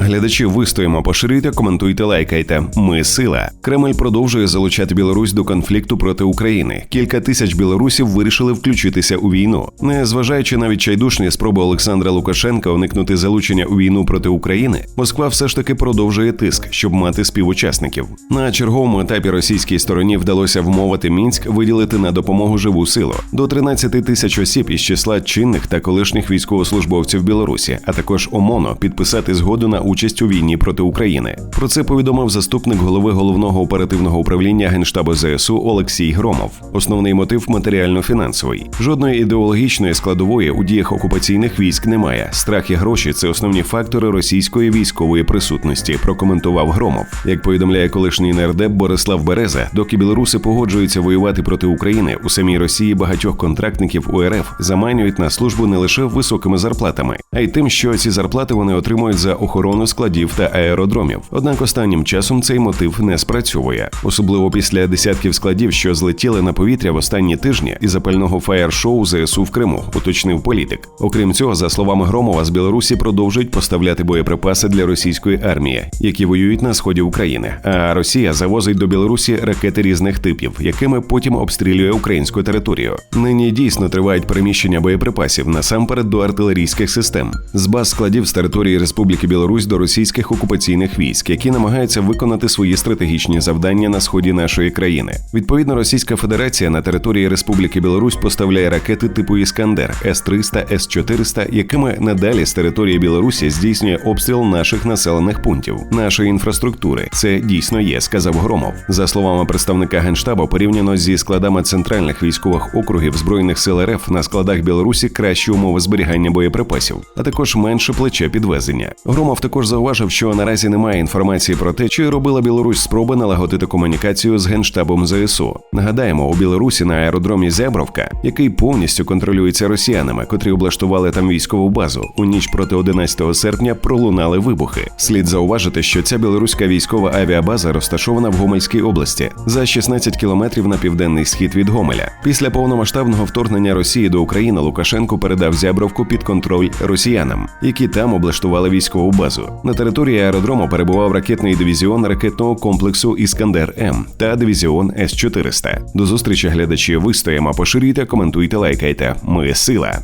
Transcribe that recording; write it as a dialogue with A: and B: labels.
A: Глядачі вистоїмо, поширюйте, коментуйте, лайкайте. Ми сила. Кремль продовжує залучати Білорусь до конфлікту проти України. Кілька тисяч білорусів вирішили включитися у війну, не зважаючи на відчайдушні спроби Олександра Лукашенка уникнути залучення у війну проти України. Москва все ж таки продовжує тиск, щоб мати співучасників. На черговому етапі російській стороні вдалося вмовити мінськ виділити на допомогу живу силу до 13 тисяч осіб із числа чинних та колишніх військовослужбовців Білорусі, а також ОМОНО підписати згоду на участь у війні проти України. Про це повідомив заступник голови головного оперативного управління генштабу ЗСУ Олексій Громов. Основний мотив матеріально-фінансовий. Жодної ідеологічної складової у діях окупаційних військ немає. Страх і гроші це основні фактори російської військової присутності. Прокоментував Громов. Як повідомляє колишній нардеп Борислав Береза, доки білоруси погоджуються воювати проти України, у самій Росії багатьох контрактників УРФ заманюють на службу не лише високими зарплатами, а й тим, що ці зарплати вони отримують за охорону складів та аеродромів. Однак останнім часом цей мотив не спрацьовує, особливо після десятків складів, що злетіли на повітря в останні тижні і запального фаєр-шоу ЗСУ в Криму, уточнив політик. Окрім цього, за словами Громова, з Білорусі продовжують поставляти боєприпаси для російської армії, які воюють на сході України. А Росія завозить до Білорусі ракети різних типів, якими потім обстрілює українську територію. Нині дійсно тривають переміщення боєприпасів насамперед до артилерійських систем з баз складів з території Республіки Білорусь до російських окупаційних військ, які намагаються виконати свої стратегічні завдання на сході нашої країни. Відповідно, Російська Федерація на території Республіки Білорусь поставляє ракети типу Іскандер С-300, С-400, якими надалі з території Білорусі здійснює обстріл наших населених пунктів, нашої інфраструктури. Це дійсно є, сказав Громов. За словами представника генштабу, порівняно зі складами центральних військових округів збройних сил РФ на складах Білорусі кращі умови зберігання боєприпасів, а також менше плече підвезення. Громов також зауважив, що наразі немає інформації про те, чи робила Білорусь спроби налагодити комунікацію з генштабом ЗСУ. Нагадаємо, у Білорусі на аеродромі Зябровка, який повністю контролюється росіянами, котрі облаштували там військову базу. У ніч проти 11 серпня пролунали вибухи. Слід зауважити, що ця білоруська військова авіабаза розташована в Гомельській області за 16 кілометрів на південний схід від Гомеля. Після повномасштабного вторгнення Росії до України Лукашенко передав Зябровку під контроль росіянам, які там облаштували військову базу. На території аеродрому перебував ракетний дивізіон ракетного комплексу Іскандер М та дивізіон С 400 До зустрічі глядачі вистоїмо, поширюйте, коментуйте, лайкайте. Ми сила.